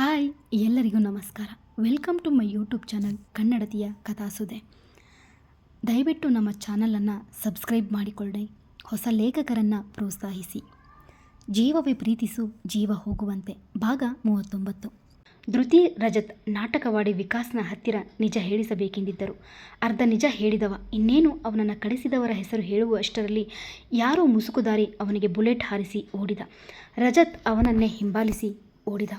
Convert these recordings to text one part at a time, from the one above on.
Hi, ಎಲ್ಲರಿಗೂ ನಮಸ್ಕಾರ. Welcome to my YouTube channel ಕನ್ನಡತಿಯ ಕಥಾಸುದೆ ದಯವಿಟ್ಟು ನಮ್ಮ ಚಾನಲನ್ನು ಸಬ್ಸ್ಕ್ರೈಬ್ ಮಾಡಿಕೊಳ್ಳಿ, ಹೊಸ ಲೇಖಕರನ್ನು ಪ್ರೋತ್ಸಾಹಿಸಿ. ಜೀವವೇ ಪ್ರೀತಿಸು ಜೀವ ಹೋಗುವಂತೆ. ಭಾಗ ಮೂವತ್ತೊಂಬತ್ತು. ಧೃತಿ ರಜತ್ ನಾಟಕವಾಡಿ ವಿಕಾಸ್ನ ಹತ್ತಿರ ನಿಜ ಹೇಳಿಸಬೇಕೆಂದಿದ್ದರು. ಅರ್ಧ ನಿಜ ಹೇಳಿದವ, ಇನ್ನೇನು ಅವನನ್ನು ಕಳಿಸಿದವರ ಹೆಸರು ಹೇಳುವಷ್ಟರಲ್ಲಿ ಯಾರೋ ಮುಸುಕುದಾರಿ ಅವನಿಗೆ ಬುಲೆಟ್ ಹಾರಿಸಿ ಓಡಿದ. ರಜತ್ ಅವನನ್ನೇ ಹಿಂಬಾಲಿಸಿ ಓಡಿದ.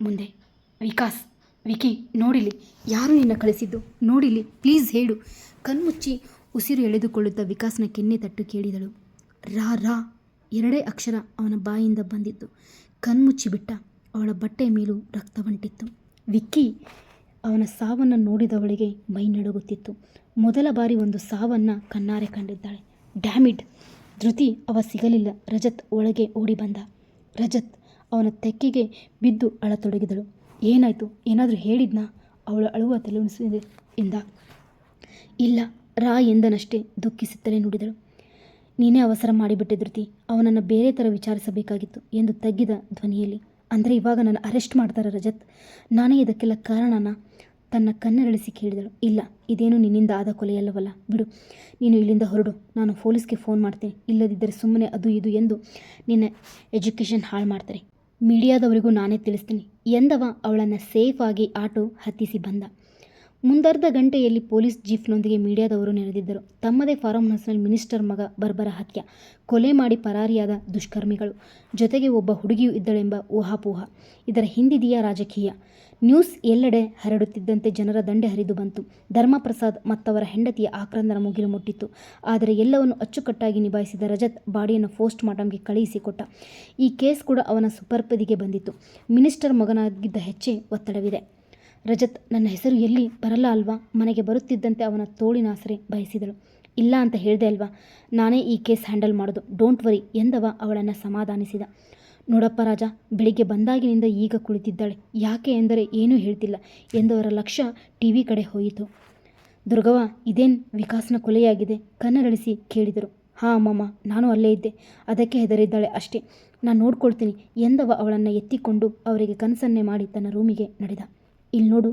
ಮುಂದೆ. ವಿಕಾಸ್, ವಿಕಿ, ನೋಡಿಲಿ. ಯಾರು ನಿನ್ನ ಕಳಿಸಿದ್ದು? ನೋಡಿಲಿ, ಪ್ಲೀಸ್ ಹೇಳು. ಕಣ್ಮುಚ್ಚಿ ಉಸಿರು ಎಳೆದುಕೊಳ್ಳುತ್ತಾ ವಿಕಾಸ್ನ ಕೆನ್ನೆ ತಟ್ಟು ಕೇಳಿದಳು. ರಾ ರಾ. ಎರಡೇ ಅಕ್ಷರ ಅವನ ಬಾಯಿಂದ ಬಂದಿತ್ತು. ಕಣ್ಮುಚ್ಚಿ ಬಿಟ್ಟ. ಅವಳ ಬಟ್ಟೆಯ ಮೇಲೂ ರಕ್ತವಂಟಿತ್ತು ವಿಕ್ಕಿ ಅವನ ಸಾವನ್ನು ನೋಡಿದವಳಿಗೆ ಮೈ ನಡುಗುತ್ತಿತ್ತು. ಮೊದಲ ಬಾರಿ ಒಂದು ಸಾವನ್ನು ಕಣ್ಣಾರೆ ಕಂಡಿದ್ದಾಳೆ. ಡ್ಯಾಮಿಡ್, ಧೃತಿ, ಅವ ಸಿಗಲಿಲ್ಲ. ರಜತ್ ಒಳಗೆ ಓಡಿ ಬಂದ. ರಜತ್ ಅವನ ತೆಕ್ಕಿಗೆ ಬಿದ್ದು ಅಳತೊಡಗಿದಳು. ಏನಾಯಿತು? ಏನಾದರೂ ಹೇಳಿದ್ನಾ? ಅವಳು ಅಳುವ ತಲೆಣಿಸಿದೆ ಎಂದ. ಇಲ್ಲ, ರಾ ಎಂದನಷ್ಟೇ ದುಃಖಿಸುತ್ತಲೇ ನುಡಿದಳು. ನೀನೇ ಅವಸರ ಮಾಡಿಬಿಟ್ಟೆ ಧೃತಿ ಅವನನ್ನು ಬೇರೆ ಥರ ವಿಚಾರಿಸಬೇಕಾಗಿತ್ತು ಎಂದು ತಗ್ಗಿದ ಧ್ವನಿಯಲ್ಲಿ. ಅಂದರೆ ಇವಾಗ ನನ್ನ ಅರೆಸ್ಟ್ ಮಾಡ್ತಾರೆ ರಜತ್. ನಾನೇ ಇದಕ್ಕೆಲ್ಲ ಕಾರಣನ? ತನ್ನ ಕಣ್ಣರಳಿಸಿ ಕೇಳಿದಳು. ಇಲ್ಲ, ಇದೇನು ನಿನ್ನಿಂದ ಆದ ಕೊಲೆಯಲ್ಲವಲ್ಲ. ಬಿಡು, ನೀನು ಇಲ್ಲಿಂದ ಹೊರಡು. ನಾನು ಪೊಲೀಸ್ಗೆ ಫೋನ್ ಮಾಡ್ತೇನೆ. ಇಲ್ಲದಿದ್ದರೆ ಸುಮ್ಮನೆ ಅದು ಇದು ಎಂದು ನಿನ್ನ ಎಜುಕೇಷನ್ ಹಾಳು ಮಾಡ್ತಾರೆ. ಮೀಡಿಯಾದವರಿಗೂ ನಾನೇ ತಿಳಿಸ್ತೀನಿ. ಎಂದವ ಅವಳನ್ನು ಸೇಫ್ ಆಗಿ ಆಟೋ ಹತ್ತಿಸಿ ಬಂದ. ಮುಂದರ್ಧ ಗಂಟೆಯಲ್ಲಿ ಪೊಲೀಸ್ ಜೀಫ್ನೊಂದಿಗೆ ಮೀಡಿಯಾದವರು ನೆರೆದಿದ್ದರು. ತಮ್ಮದೇ ಫಾರಂ ಹೌಸ್ನಲ್ಲಿ ಮಿನಿಸ್ಟರ್ ಮಗ ಬರ್ಬರ ಹತ್ಯ, ಕೊಲೆ ಮಾಡಿ ಪರಾರಿಯಾದ ದುಷ್ಕರ್ಮಿಗಳು. ಜೊತೆಗೆ ಒಬ್ಬ ಹುಡುಗಿಯೂ ಇದ್ದಳೆಂಬ ಊಹಾಪೋಹ. ಇದರ ಹಿಂದಿದೆಯಾ ರಾಜಕೀಯ? ನ್ಯೂಸ್ ಎಲ್ಲೆಡೆ ಹರಡುತ್ತಿದ್ದಂತೆ ಜನರ ದಂಡೆ ಹರಿದು ಬಂತು. ಧರ್ಮಪ್ರಸಾದ್ ಮತ್ತವರ ಹೆಂಡತಿಯ ಆಕ್ರಂದನ ಮುಗಿಲು ಮುಟ್ಟಿತ್ತು. ಆದರೆ ಎಲ್ಲವನ್ನು ಅಚ್ಚುಕಟ್ಟಾಗಿ ನಿಭಾಯಿಸಿದ ರಜತ್ ಬಾಡಿಯನ್ನು ಪೋಸ್ಟ್ ಮಾರ್ಟಮ್ಗೆ ಕಳುಹಿಸಿಕೊಟ್ಟ ಈ ಕೇಸ್ ಕೂಡ ಅವನ ಸುಪರ್ಪದಿಗೆ ಬಂದಿತ್ತು. ಮಿನಿಸ್ಟರ್ ಮಗನಾಗಿದ್ದ ಹೆಚ್ಚೆ ಒತ್ತಡವಿದೆ. ರಜತ್, ನನ್ನ ಹೆಸರು ಎಲ್ಲಿ ಬರಲ್ಲ ಅಲ್ವಾ? ಮನೆಗೆ ಬರುತ್ತಿದ್ದಂತೆ ಅವನ ತೋಳಿನಾಸರೆ ಬಯಸಿದಳು. ಇಲ್ಲ ಅಂತ ಹೇಳಿದೆ ಅಲ್ವಾ? ನಾನೇ ಈ ಕೇಸ್ ಹ್ಯಾಂಡಲ್ ಮಾಡೋದು. ಡೋಂಟ್ ವರಿ ಎಂದವ ಅವಳನ್ನು ಸಮಾಧಾನಿಸಿದ. ನೋಡಪ್ಪ ರಾಜ, ಬೆಳಿಗ್ಗೆ ಬಂದಾಗಿನಿಂದ ಈಗ ಕುಳಿತಿದ್ದಾಳೆ. ಯಾಕೆ ಎಂದರೆ ಏನೂ ಹೇಳ್ತಿಲ್ಲ ಎಂದವರ ಲಕ್ಷ್ಯ ಟಿ ವಿ ಕಡೆ ಹೋಯಿತು. ದುರ್ಗವ್ವ, ಇದೇನು ವಿಕಾಸ್ನ ಕೊಲೆಯಾಗಿದೆ? ಕಣ್ಣರಳಿಸಿ ಕೇಳಿದರು. ಹಾಂ ಅಮ್ಮಮ್ಮ, ನಾನು ಅಲ್ಲೇ ಇದ್ದೆ. ಅದಕ್ಕೆ ಹೆದರಿದ್ದಾಳೆ ಅಷ್ಟೇ. ನಾನು ನೋಡ್ಕೊಳ್ತೀನಿ ಎಂದವ ಅವಳನ್ನು ಎತ್ತಿಕೊಂಡು ಅವರಿಗೆ ಕನಸನ್ನೇ ಮಾಡಿ ತನ್ನ ರೂಮಿಗೆ ನಡೆದ. ಇಲ್ಲಿ ನೋಡು,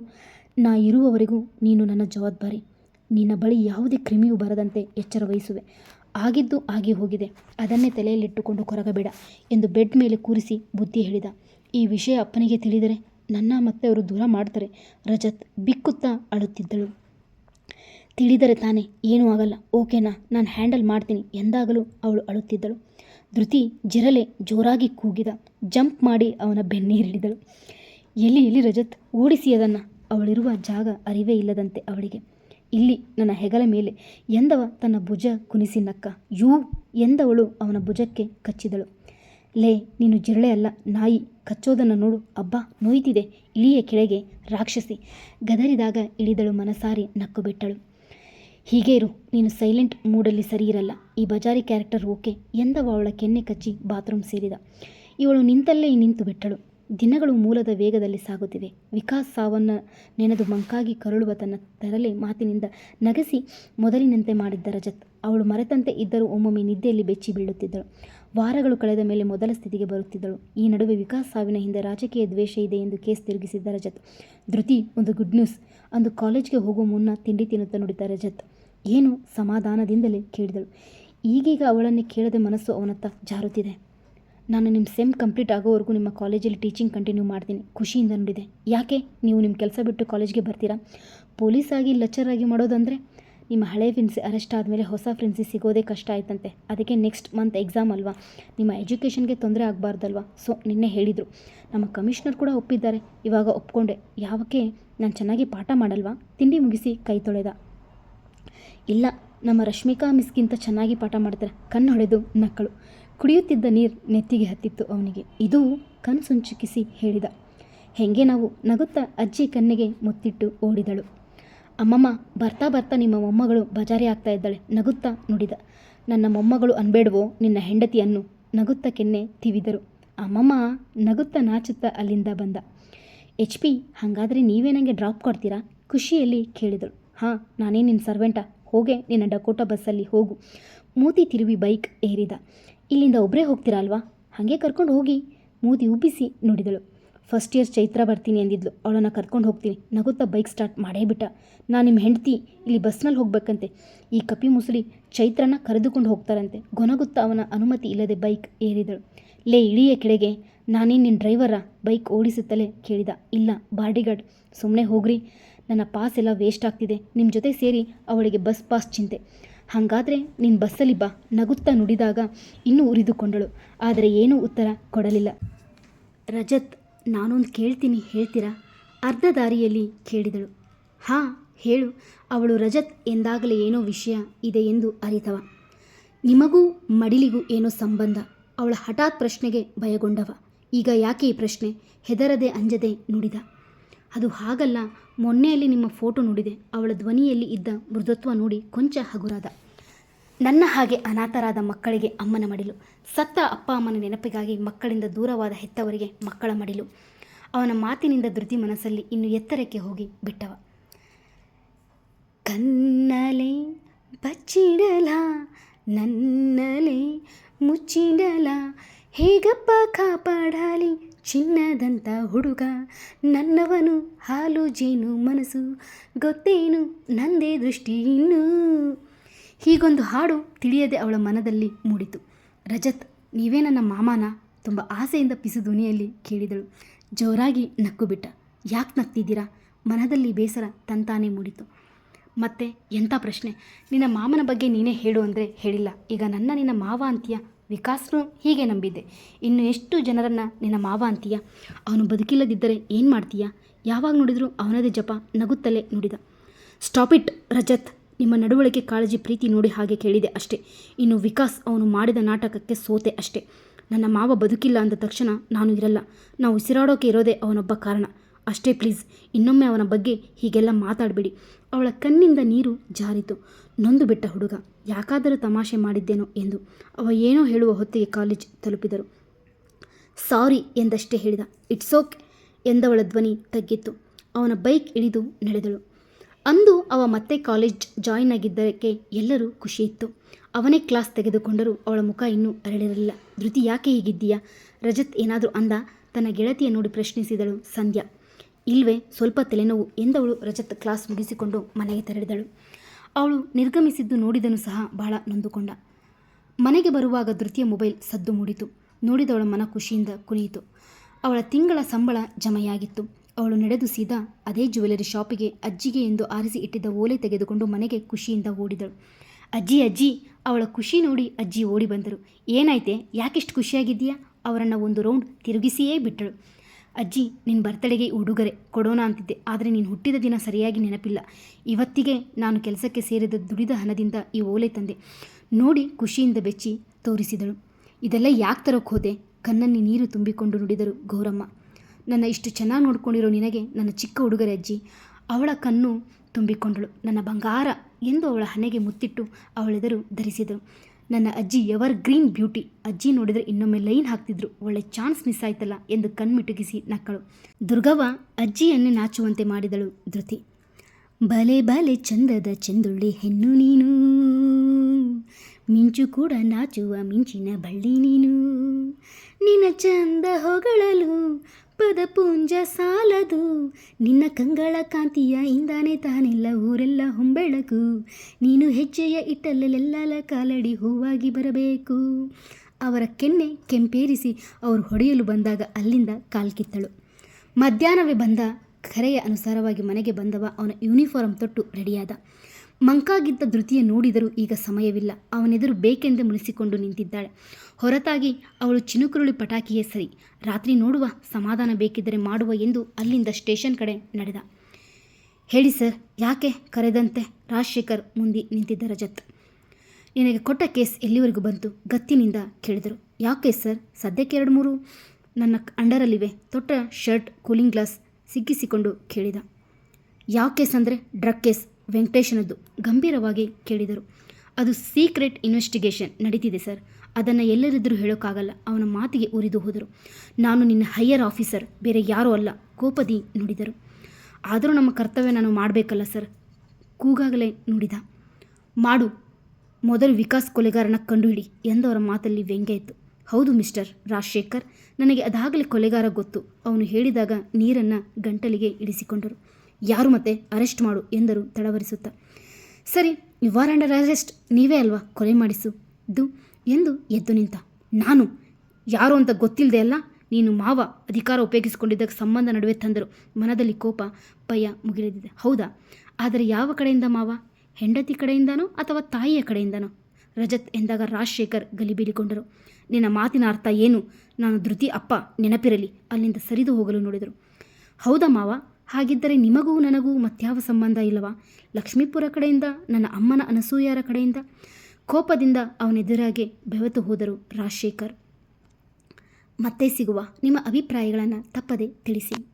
ನಾ ಇರುವವರೆಗೂ ನೀನು ನನ್ನ ಜವಾಬ್ದಾರಿ. ನಿನ್ನ ಬಳಿ ಯಾವುದೇ ಕ್ರಿಮಿಯೂ ಬರದಂತೆ ಎಚ್ಚರ ವಹಿಸುವೆ. ಆಗಿದ್ದು ಆಗಿ ಹೋಗಿದೆ. ಅದನ್ನೇ ತಲೆಯಲ್ಲಿಟ್ಟುಕೊಂಡು ಕೊರಗಬೇಡ ಎಂದು ಬೆಡ್ ಮೇಲೆ ಕೂರಿಸಿ ಬುದ್ಧಿ ಹೇಳಿದ. ಈ ವಿಷಯ ಅಪ್ಪನಿಗೆ ತಿಳಿದರೆ ನನ್ನ ಮತ್ತೆ ಅವರು ದೂರ ಮಾಡ್ತಾರೆ. ರಜತ್ ಬಿಕ್ಕುತ್ತಾ ಅಳುತ್ತಿದ್ದಳು. ತಿಳಿದರೆ ತಾನೇ ಏನೂ ಆಗಲ್ಲ. ಓಕೆನಾ, ನಾನು ಹ್ಯಾಂಡಲ್ ಮಾಡ್ತೀನಿ ಎಂದಾಗಲೂ ಅವಳು ಅಳುತ್ತಿದ್ದಳು. ಧೃತಿ ಜಿರಲೆ ಜೋರಾಗಿ ಕೂಗಿದ. ಜಂಪ್ ಮಾಡಿ ಅವನ ಬೆನ್ನೇರಿಳಿದಳು. ಎಲ್ಲಿ ಎಲ್ಲಿ ರಜತ್ ಓಡಿಸಿ ಅದನ್ನು. ಅವಳಿರುವ ಜಾಗ ಅರಿವೇ ಇಲ್ಲದಂತೆ ಅವಳಿಗೆ. ಇಲ್ಲಿ ನನ್ನ ಹೆಗಲ ಮೇಲೆ ಎಂದವ ತನ್ನ ಭುಜ ಕುನಿಸಿ ನಕ್ಕ. ಯೂ ಎಂದವಳು ಅವನ ಭುಜಕ್ಕೆ ಕಚ್ಚಿದಳು. ಲೇ, ನೀನು ಜಿರಳೆ ಅಲ್ಲ, ನಾಯಿ, ಕಚ್ಚೋದನ್ನು ನೋಡು. ಅಬ್ಬಾ, ನೋಯ್ತಿದೆ. ಇಳಿಯ ಕೆಳಗೆ ರಾಕ್ಷಸಿ. ಗದರಿದಾಗ ಇಳಿದಳು ಮನಸಾರಿ ನಕ್ಕು ಬಿಟ್ಟಳು ಹೀಗೇ ಇರು, ನೀನು ಸೈಲೆಂಟ್ ಮೂಡಲ್ಲಿ ಸರಿ ಇರಲ್ಲ. ಈ ಬಜಾರಿ ಕ್ಯಾರೆಕ್ಟರ್ ಓಕೆ ಎಂದವ ಅವಳ ಕೆನ್ನೆ ಕಚ್ಚಿ ಬಾತ್ರೂಮ್ ಸೇರಿದ. ಇವಳು ನಿಂತಲ್ಲೇ ನಿಂತು ಬಿಟ್ಟಳು ದಿನಗಳು ಮೂಲದ ವೇಗದಲ್ಲಿ ಸಾಗುತ್ತಿವೆ. ವಿಕಾಸ್ ಸಾವನ್ನು ನೆನೆದು ಮಂಕಾಗಿ ಕರುಳುವ ತನ್ನ ತರಲೆ ಮಾತಿನಿಂದ ನಗಸಿ ಮೊದಲಿನಂತೆ ಮಾಡಿದ್ದ ರಜತ್. ಅವಳು ಮರೆತಂತೆ ಇದ್ದರೂ ಒಮ್ಮೊಮ್ಮೆ ನಿದ್ದೆಯಲ್ಲಿ ಬೆಚ್ಚಿ ಬೀಳುತ್ತಿದ್ದಳು. ವಾರಗಳು ಕಳೆದ ಮೇಲೆ ಮೊದಲ ಸ್ಥಿತಿಗೆ ಬರುತ್ತಿದ್ದಳು. ಈ ನಡುವೆ ವಿಕಾಸ್ ಸಾವಿನ ಹಿಂದೆ ರಾಜಕೀಯ ದ್ವೇಷ ಇದೆ ಎಂದು ಕೇಸ್ ತಿರುಗಿಸಿದ್ದ ರಜತ್. ಧೃತಿ, ಒಂದು ಗುಡ್ ನ್ಯೂಸ್ ಅಂದು ಕಾಲೇಜ್ಗೆ ಹೋಗುವ ಮುನ್ನ ತಿಂಡಿ ತಿನ್ನುತ್ತಾ ನುಡಿದ ರಜತ್. ಏನು ಸಮಾಧಾನದಿಂದಲೇ ಕೇಳಿದಳು. ಈಗೀಗ ಅವಳನ್ನೇ ಕೇಳದೆ ಮನಸ್ಸು ಅವನತ್ತ ಜಾರುತ್ತಿದೆ. ನಾನು ನಿಮ್ಮ ಸೆಮ್ ಕಂಪ್ಲೀಟ್ ಆಗೋವರೆಗೂ ನಿಮ್ಮ ಕಾಲೇಜಲ್ಲಿ ಟೀಚಿಂಗ್ ಕಂಟಿನ್ಯೂ ಮಾಡ್ತೀನಿ. ಖುಷಿಯಿಂದ ನೋಡಿದೆ. ಯಾಕೆ? ನೀವು ನಿಮ್ಮ ಕೆಲಸ ಬಿಟ್ಟು ಕಾಲೇಜ್ಗೆ ಬರ್ತೀರಾ? ಆಗಿ ಲೆಕ್ಚರಾಗಿ ಮಾಡೋದಂದರೆ ನಿಮ್ಮ ಹಳೆ ಫ್ರೆಂಡ್ಸ್ ಅರೆಸ್ಟ್ ಆದಮೇಲೆ ಹೊಸ ಫ್ರೆಂಡ್ಸಿಗೆ ಸಿಗೋದೇ ಕಷ್ಟ ಆಯ್ತಂತೆ. ಅದಕ್ಕೆ ನೆಕ್ಸ್ಟ್ ಮಂತ್ ಎಕ್ಸಾಮ್ ಅಲ್ವಾ? ನಿಮ್ಮ ಎಜುಕೇಷನ್ಗೆ ತೊಂದರೆ ಆಗಬಾರ್ದಲ್ವಾ? ಸೊ ನಿನ್ನೆ ಹೇಳಿದರು. ನಮ್ಮ ಕಮಿಷನರ್ ಕೂಡ ಒಪ್ಪಿದ್ದಾರೆ. ಇವಾಗ ಒಪ್ಕೊಂಡೆ. ಯಾವಕ್ಕೆ? ನಾನು ಚೆನ್ನಾಗಿ ಪಾಠ ಮಾಡಲ್ವಾ? ತಿಂಡಿ ಮುಗಿಸಿ ಕೈ ತೊಳೆದ. ಇಲ್ಲ, ನಮ್ಮ ರಶ್ಮಿಕಾ ಮಿಸ್ಗಿಂತ ಚೆನ್ನಾಗಿ ಪಾಠ ಮಾಡ್ತಾರೆ. ಕಣ್ಣು ಹೊಡೆದು ನಕ್ಕಳು. ಕುಡಿಯುತ್ತಿದ್ದ ನೀರು ನೆತ್ತಿಗೆ ಹತ್ತಿತ್ತು ಅವನಿಗೆ. ಇದು ಕನಸುಂಚುಕಿಸಿ ಹೇಳಿದ. ಹೆಂಗೆ ನಾವು? ನಗುತ್ತಾ ಅಜ್ಜಿ ಕಣ್ಣಿಗೆ ಮುತ್ತಿಟ್ಟು ಓಡಿದಳು. ಅಮ್ಮಮ್ಮ, ಬರ್ತಾ ಬರ್ತಾ ನಿಮ್ಮ ಮೊಮ್ಮಗಳು ಬಜಾರಿ ಆಗ್ತಾ ಇದ್ದಾಳೆ, ನಗುತ್ತಾ ನುಡಿದ. ನನ್ನ ಮೊಮ್ಮಗಳು ಅನ್ಬೇಡವೋ ನಿನ್ನ ಹೆಂಡತಿಯನ್ನು, ನಗುತ್ತಾ ಕೆನ್ನೆ ತಿವಿದರು. ಅಮ್ಮಮ್ಮ, ನಗುತ್ತಾ ನಾಚುತ್ತಾ ಅಲ್ಲಿಂದ ಬಂದ. ಎಚ್ ಪಿ, ಹಾಗಾದರೆ ನೀವೇ ನನಗೆ ಡ್ರಾಪ್ ಕೊಡ್ತೀರಾ? ಖುಷಿಯಲ್ಲಿ ಕೇಳಿದಳು. ಹಾಂ, ನಾನೇ ನಿನ್ನ ಸರ್ವೆಂಟ. ಹೋಗೆ, ನಿನ್ನ ಡಕೋಟಾ ಬಸ್ಸಲ್ಲಿ ಹೋಗು. ಮೂತಿ ತಿರುವಿ ಬೈಕ್ ಏರಿದ. ಇಲ್ಲಿಂದ ಒಬ್ಬರೇ ಹೋಗ್ತೀರಾ ಅಲ್ವಾ? ಹಾಗೆ ಕರ್ಕೊಂಡು ಹೋಗಿ ಮೂತಿ ಉಬ್ಬಿಸಿ ನೋಡಿದಳು. ಫಸ್ಟ್ ಇಯರ್ ಚೈತ್ರ ಬರ್ತೀನಿ ಅಂದಿದ್ಲು. ಅವಳನ್ನು ಕರ್ಕೊಂಡು ಹೋಗ್ತೀನಿ. ನಗುತ್ತಾ ಬೈಕ್ ಸ್ಟಾರ್ಟ್ ಮಾಡೇ ಬಿಟ್ಟ. ನಾನು ನಿಮ್ಮ ಹೆಂಡತಿ, ಇಲ್ಲಿ ಬಸ್ನಲ್ಲಿ ಹೋಗ್ಬೇಕಂತೆ. ಈ ಕಪಿ ಮುಸುಳಿ ಚೈತ್ರನ ಕರೆದುಕೊಂಡು ಹೋಗ್ತಾರಂತೆ. ಗೊನಗುತ್ತಾ ಅವನ ಅನುಮತಿ ಇಲ್ಲದೆ ಬೈಕ್ ಏರಿದಳು. ಲೇ, ಇಳಿಯ ಕೆಳಗೆ. ನಾನೇ ನಿನ್ನ ಡ್ರೈವರ ಬೈಕ್ ಓಡಿಸುತ್ತಲೇ ಕೇಳಿದ. ಇಲ್ಲ ಬಾಡಿಗಾರ್ಡ್ ಸುಮ್ಮನೆ ಹೋಗ್ರಿ. ನನ್ನ ಪಾಸ್ ಎಲ್ಲ ವೇಸ್ಟ್ ಆಗ್ತಿದೆ. ನಿಮ್ಮ ಜೊತೆ ಸೇರಿ ಅವಳಿಗೆ ಬಸ್ ಪಾಸ್ ಚಿಂತೆ. ಹಾಗಾದರೆ ನೀನು ಬಸ್ಸಲ್ಲಿ ಬಾ, ನಗುತ್ತಾ ನುಡಿದಾಗ ಇನ್ನೂ ಉರಿದುಕೊಂಡಳು. ಆದರೆ ಏನೂ ಉತ್ತರ ಕೊಡಲಿಲ್ಲ. ರಜತ್, ನಾನೊಂದು ಕೇಳ್ತೀನಿ, ಹೇಳ್ತೀರಾ? ಅರ್ಧ ದಾರಿಯಲ್ಲಿ ಕೇಳಿದಳು. ಹಾಂ, ಹೇಳು. ಅವಳು ರಜತ್ ಎಂದಾಗಲೇ ಏನೋ ವಿಷಯ ಇದೆ ಎಂದು ಅರಿತವ. ನಿಮಗೂ ಮಡಿಲಿಗೂ ಏನೋ ಸಂಬಂಧ. ಅವಳ ಹಠಾತ್ ಪ್ರಶ್ನೆಗೆ ಭಯಗೊಂಡವ. ಈಗ ಯಾಕೆ ಈ ಪ್ರಶ್ನೆ? ಹೆದರದೆ ಅಂಜದೆ ನುಡಿದ. ಅದು ಹಾಗಲ್ಲ, ಮೊನ್ನೆಯಲ್ಲಿ ನಿಮ್ಮ ಫೋಟೋ ನೋಡಿದೆ. ಅವಳ ಧ್ವನಿಯಲ್ಲಿ ಇದ್ದ ಮೃದುತ್ವ ನೋಡಿ ಕೊಂಚ ಹಗುರಾದ. ನನ್ನ ಹಾಗೆ ಅನಾಥರಾದ ಮಕ್ಕಳಿಗೆ ಅಮ್ಮನ ಮಡಿಲು. ಸತ್ತ ಅಪ್ಪ ಅಮ್ಮನ ನೆನಪಿಗಾಗಿ ಮಕ್ಕಳಿಂದ ದೂರವಾದ ಹೆತ್ತವರಿಗೆ ಮಕ್ಕಳ ಮಡಿಲು. ಅವನ ಮಾತಿನಿಂದ ಧೃತಿ ಮನಸ್ಸಲ್ಲಿ ಇನ್ನು ಎತ್ತರಕ್ಕೆ ಹೋಗಿ ಬಿಟ್ಟವ. ಕನ್ನಲೆ ಬಚ್ಚಿಡಲ, ನನ್ನಲೆ ಮುಚ್ಚಿಡಲ, ಹೇಗಪ್ಪ ಕಾಪಾಡಲಿ ಚಿನ್ನದಂತ ಹುಡುಗ. ನನ್ನವನು ಹಾಲು ಜೇನು ಮನಸ್ಸು, ಗೊತ್ತೇನು ನಂದೇ ದೃಷ್ಟಿ ಇನ್ನು. ಹೀಗೊಂದು ಹಾಡು ತಿಳಿಯದೆ ಅವಳ ಮನದಲ್ಲಿ ಮೂಡಿತು. ರಜತ್, ನೀವೇ ನನ್ನ ಮಾಮನ? ತುಂಬ ಆಸೆಯಿಂದ ಪಿಸು ಧ್ವನಿಯಲ್ಲಿ ಕೇಳಿದಳು. ಜೋರಾಗಿ ನಕ್ಕು ಬಿಟ್ಟ ಯಾಕೆ ನಗ್ತಿದ್ದೀರಾ? ಮನದಲ್ಲಿ ಬೇಸರ ತಂತಾನೆ ಮೂಡಿತು. ಮತ್ತೆ ಎಂಥ ಪ್ರಶ್ನೆ? ನಿನ್ನ ಮಾಮನ ಬಗ್ಗೆ ನೀನೇ ಹೇಳು ಅಂದರೆ ಹೇಳಿಲ್ಲ. ಈಗ ನನ್ನ ನಿನ್ನ ಮಾವ ಅಂತೀಯ? ವಿಕಾಸ್ನು ಹೀಗೆ ನಂಬಿದ್ದೆ. ಇನ್ನು ಎಷ್ಟು ಜನರನ್ನು ನಿನ್ನ ಮಾವ ಅಂತೀಯ? ಅವನು ಬದುಕಿಲ್ಲದಿದ್ದರೆ ಏನು ಮಾಡ್ತೀಯ? ಯಾವಾಗ ನೋಡಿದರೂ ಅವನದೇ ಜಪ ನಗುತ್ತಲೇ ನುಡಿದ. Stop it, Rajat! ನಿಮ್ಮ ನಡವಳಿಕೆ, ಕಾಳಜಿ, ಪ್ರೀತಿ ನೋಡಿ ಹಾಗೆ ಕೇಳಿದೆ ಅಷ್ಟೇ. ಇನ್ನು ವಿಕಾಸ್ ಅವನು ಮಾಡಿದ ನಾಟಕಕ್ಕೆ ಸೋತೆ ಅಷ್ಟೇ. ನನ್ನ ಮಾವ ಬದುಕಿಲ್ಲ ಅಂದ ತಕ್ಷಣ ನಾನು ಇರಲ್ಲ. ನಾವು ಉಸಿರಾಡೋಕೆ ಇರೋದೇ ಅವನೊಬ್ಬ ಕಾರಣ. ಅಷ್ಟೇ ಪ್ಲೀಸ್, ಇನ್ನೊಮ್ಮೆ ಅವನ ಬಗ್ಗೆ ಹೀಗೆಲ್ಲ ಮಾತಾಡಬೇಡಿ. ಅವಳ ಕಣ್ಣಿಂದ ನೀರು ಜಾರಿತು. ನೊಂದು ಬಿಟ್ಟ ಹುಡುಗ. ಯಾಕಾದರೂ ತಮಾಷೆ ಮಾಡಿದ್ದೇನೋ ಎಂದು. ಅವ ಏನೋ ಹೇಳುವ ಹೊತ್ತಿಗೆ ಕಾಲೇಜ್ ತಲುಪಿದರು. ಸಾರಿ ಎಂದಷ್ಟೇ ಹೇಳಿದ. ಇಟ್ಸ್ ಓಕೆ ಎಂದವಳ ಧ್ವನಿ ತಗ್ಗಿತ್ತು. ಅವನ ಬೈಕ್ ಇಳಿದು ನಡೆದಳು. ಅಂದು ಅವ ಮತ್ತೆ ಕಾಲೇಜ್ ಜಾಯಿನ್ ಆಗಿದ್ದಕ್ಕೆ ಎಲ್ಲರೂ ಖುಷಿಯಿತ್ತು. ಅವನೇ ಕ್ಲಾಸ್ ತೆಗೆದುಕೊಂಡರೂ ಅವಳ ಮುಖ ಇನ್ನೂ ಅರಳಿರಲಿಲ್ಲ. ಧೃತಿ ಯಾಕೆ ಹೀಗಿದ್ದೀಯಾ? ರಜತ್ ಏನಾದರೂ ಅಂದ? ತನ್ನ ಗೆಳತಿಯ ನೋಡಿ ಪ್ರಶ್ನಿಸಿದಳು ಸಂಧ್ಯಾ. ಇಲ್ವೇ, ಸ್ವಲ್ಪ ತಲೆನೋವು ಎಂದವಳು ರಜತ್ ಕ್ಲಾಸ್ ಮುಗಿಸಿಕೊಂಡು ಮನೆಗೆ ತೆರಳಿದಳು. ಅವಳು ನಿರ್ಗಮಿಸಿದ್ದು ನೋಡಿದನು ಸಹ ಬಹಳ ನೊಂದುಕೊಂಡ. ಮನೆಗೆ ಬರುವಾಗ ಧೃತಿಯ ಮೊಬೈಲ್ ಸದ್ದು ಮೂಡಿತು. ನೋಡಿದವಳ ಮನ ಖುಷಿಯಿಂದ ಕುಣಿಯಿತು. ಅವಳ ತಿಂಗಳ ಸಂಬಳ ಜಮೆಯಾಗಿತ್ತು. ಅವಳು ನಡೆದು ಸೀದಾ ಅದೇ ಜ್ಯುವೆಲರಿ ಶಾಪಿಗೆ ಅಜ್ಜಿಗೆ ಎಂದು ಆರಿಸಿ ಇಟ್ಟಿದ್ದ ಓಲೆ ತೆಗೆದುಕೊಂಡು ಮನೆಗೆ ಖುಷಿಯಿಂದ ಓಡಿದಳು. ಅಜ್ಜಿ ಅಜ್ಜಿ, ಅವಳ ಖುಷಿ ನೋಡಿ ಅಜ್ಜಿ ಓಡಿ ಬಂದರು. ಏನಾಯ್ತೆ, ಯಾಕಿಷ್ಟು ಖುಷಿಯಾಗಿದ್ದೀಯಾ? ಅವರನ್ನು ಒಂದು ರೌಂಡ್ ತಿರುಗಿಸಿಯೇ ಬಿಟ್ಟಳು. ಅಜ್ಜಿ ನಿನ್ನ ಬರ್ತಡೆಗೆ ಉಡುಗೊರೆ ಕೊಡೋಣ ಅಂತಿದ್ದೆ. ಆದರೆ ನೀನು ಹುಟ್ಟಿದ ದಿನ ಸರಿಯಾಗಿ ನೆನಪಿಲ್ಲ. ಇವತ್ತಿಗೆ ನಾನು ಕೆಲಸಕ್ಕೆ ಸೇರಿದ ದುಡಿದ ಹಣದಿಂದ ಈ ಓಲೆ ತಂದೆ. ನೋಡಿ ಖುಷಿಯಿಂದ ಬೆಚ್ಚಿ ತೋರಿಸಿದಳು. ಇದೆಲ್ಲ ಯಾಕೆ ತರೋಕೆ ಹೋದೆ? ಕಣ್ಣಲ್ಲಿ ನೀರು ತುಂಬಿಕೊಂಡು ನುಡಿದರು ಗೌರಮ್ಮ. ನನ್ನ ಇಷ್ಟು ಚೆನ್ನಾಗಿ ನೋಡ್ಕೊಂಡಿರೋ ನಿನಗೆ ನನ್ನ ಚಿಕ್ಕ ಹುಡುಗರಜ್ಜಿ ಅಜ್ಜಿ. ಅವಳ ಕಣ್ಣು ತುಂಬಿಕೊಂಡಳು. ನನ್ನ ಬಂಗಾರ ಎಂದು ಅವಳ ಹಣೆಗೆ ಮುತ್ತಿಟ್ಟು ಅವಳೆದರು ಧರಿಸಿದರು. ನನ್ನ ಅಜ್ಜಿ ಎವರ್ ಗ್ರೀನ್ ಬ್ಯೂಟಿ. ಅಜ್ಜಿ ನೋಡಿದರೆ ಇನ್ನೊಮ್ಮೆ ಲೈನ್ ಹಾಕ್ತಿದ್ರು. ಒಳ್ಳೆ ಚಾನ್ಸ್ ಮಿಸ್ ಆಯ್ತಲ್ಲ ಎಂದು ಕಣ್ಮಿಟುಕಿಸಿ ನಕ್ಕಳು. ದುರ್ಗವ್ವ ಅಜ್ಜಿಯನ್ನೇ ನಾಚುವಂತೆ ಮಾಡಿದಳು ಧೃತಿ. ಬಲೆ ಬಲೆ ಚಂದದ ಚಂದುಳ್ಳಿ ಹೆಣ್ಣು ನೀನು. ಮಿಂಚು ಕೂಡ ನಾಚುವ ಮಿಂಚಿನ ಬಳ್ಳಿ ನೀನು. ನಿನ್ನ ಚಂದ ಹೊಗಳಲು ಪದಪುಂಜ ಸಾಲದು. ನಿನ್ನ ಕಂಗಳ ಕಾಂತಿಯ ಇಂದಾನೆ ತಾನೆಲ್ಲ ಊರೆಲ್ಲ ಹೊಂಬೆಳಕು. ನೀನು ಹೆಜ್ಜೆಯ ಇಟ್ಟಲ್ಲೆಲ್ಲ ಕಾಲಡಿ ಹೂವಾಗಿ ಬರಬೇಕು. ಅವರ ಕೆನ್ನೆ ಕೆಂಪೇರಿಸಿ ಅವರು ಹೊಡೆಯಲು ಬಂದಾಗ ಅಲ್ಲಿಂದ ಕಾಲ್ಕಿತ್ತಳು ಮಧ್ಯಾಹ್ನವೇ ಬಂದ. ಕರೆಯ ಅನುಸಾರವಾಗಿ ಮನೆಗೆ ಬಂದವ ಅವನ ಯೂನಿಫಾರ್ಮ್ ತೊಟ್ಟು ರೆಡಿಯಾದ. ಮಂಕಾಗಿದ್ದ ಧೃತಿಯ ನೋಡಿದರೂ ಈಗ ಸಮಯವಿಲ್ಲ. ಅವನೆದುರು ಬೇಕೆಂದೇ ಮುನಿಸಿಕೊಂಡು ನಿಂತಿದ್ದಾಳೆ. ಹೊರತಾಗಿ ಅವಳು ಚಿನುಕುರುಳಿ ಪಟಾಕಿಯೇ ಸರಿ. ರಾತ್ರಿ ನೋಡುವ ಸಮಾಧಾನ ಬೇಕಿದ್ದರೆ ಮಾಡುವ ಎಂದು ಅಲ್ಲಿಂದ ಸ್ಟೇಷನ್ ಕಡೆ ನಡೆದ. ಹೇಳಿ ಸರ್, ಯಾಕೆ ಕರೆದಂತೆ ರಾಜಶೇಖರ್ ಮುಂದೆ ನಿಂತಿದ್ದ ರಜತ್? ನಿನಗೆ ಕೊಟ್ಟ ಕೇಸ್ ಎಲ್ಲಿವರೆಗೂ ಬಂತು? ಗತ್ತಿನಿಂದ ಕೇಳಿದರು. ಯಾಕೆ ಸರ್? ಸದ್ಯಕ್ಕೆ ಎರಡು ಮೂರು. ನನ್ನ ಅಂಡರಲ್ಲಿವೆ. ತೊಟ್ಟ ಶರ್ಟ್, ಕೂಲಿಂಗ್ ಗ್ಲಾಸ್ ಸಿಕ್ಕಿಸಿಕೊಂಡು ಕೇಳಿದ. ಯಾವ ಕೇಸ್ ಅಂದರೆ ಡ್ರಗ್ ಕೇಸ್? ವೆಂಕಟೇಶನದ್ದು ಗಂಭೀರವಾಗಿ ಕೇಳಿದರು. ಅದು ಸೀಕ್ರೆಟ್ ಇನ್ವೆಸ್ಟಿಗೇಷನ್ ನಡೀತಿದೆ ಸರ್. ಅದನ್ನು ಎಲ್ಲರಿದ್ದರೂ ಹೇಳೋಕ್ಕಾಗಲ್ಲ. ಅವನ ಮಾತಿಗೆ ಉರಿದು ಹೋದರು. ನಾನು ನಿನ್ನ ಹೈಯರ್ ಆಫೀಸರ್, ಬೇರೆ ಯಾರೂ ಅಲ್ಲ, ಕೋಪದಿ ನುಡಿದರು. ಆದರೂ ನಮ್ಮ ಕರ್ತವ್ಯ ನಾನು ಮಾಡಬೇಕಲ್ಲ ಸರ್, ಕೂಗಾಗಲೇ ನುಡಿದ. ಮಾಡು, ಮೊದಲು ವಿಕಾಸ್ ಕೊಲೆಗಾರನ ಕಂಡುಹಿಡಿ ಎಂದವರ ಮಾತಲ್ಲಿ ವ್ಯಂಗ್ಯ ಇತ್ತು. ಹೌದು ಮಿಸ್ಟರ್ ರಾಜಶೇಖರ್, ನನಗೆ ಅದಾಗಲೇ ಕೊಲೆಗಾರ ಗೊತ್ತು. ಅವನು ಹೇಳಿದಾಗ ನೀರನ್ನು ಗಂಟಲಿಗೆ ಇಳಿಸಿಕೊಂಡರು. ಯಾರು ಮತ್ತೆ ಅರೆಸ್ಟ್ ಮಾಡು ಎಂದರು ತಡವರಿಸುತ್ತಾ. ಸರಿ ವಾರಂಡ್ ಅರೆಸ್ಟ್ ನೀವೇ ಅಲ್ವಾ ಕೊಲೆ ಮಾಡಿಸುದು ಎಂದು ಎದ್ದು ನಿಂತ. ನಾನು? ಯಾರು ಅಂತ ಗೊತ್ತಿಲ್ಲದೆ ಅಲ್ಲ? ನೀನು ಮಾವ ಅಧಿಕಾರ ಉಪಯೋಗಿಸಿಕೊಂಡಿದ್ದಕ್ಕೆ ಸಂಬಂಧ ನಡುವೆ ತಂದರು. ಮನದಲ್ಲಿ ಕೋಪ, ಭಯ ಮುಗಿಳಿದಿದೆ ಹೌದಾ? ಆದರೆ ಯಾವ ಕಡೆಯಿಂದ ಮಾವ? ಹೆಂಡತಿ ಕಡೆಯಿಂದನೋ ಅಥವಾ ತಾಯಿಯ ಕಡೆಯಿಂದನೋ? ರಜತ್ ಎಂದಾಗ ರಾಜಶೇಖರ್ ಗಲಿಬೀಲಿಕೊಂಡರು ನಿನ್ನ ಮಾತಿನ ಅರ್ಥ ಏನು? ನಾನು ಧೃತಿ ಅಪ್ಪ, ನೆನಪಿರಲಿ. ಅಲ್ಲಿಂದ ಸರಿದು ಹೋಗಲು ನೋಡಿದರು. ಹೌದಾ ಮಾವ? ಹಾಗಿದ್ದರೆ ನಿಮಗೂ ನನಗೂ ಮತ್ಯಾವ ಸಂಬಂಧ ಇಲ್ಲವಾ? ಲಕ್ಷ್ಮೀಪುರ ಕಡೆಯಿಂದ, ನನ್ನ ಅಮ್ಮನ ಅನಸೂಯರ ಕಡೆಯಿಂದ? ಕೋಪದಿಂದ ಅವನೆದುರಾಗೆ ಬೆವೆತು ಹೋದರು ರಾಜಶೇಖರ್. ಮತ್ತೆ ಸಿಗುವ ನಿಮ್ಮ ಅಭಿಪ್ರಾಯಗಳನ್ನು ತಪ್ಪದೆ ತಿಳಿಸಿ.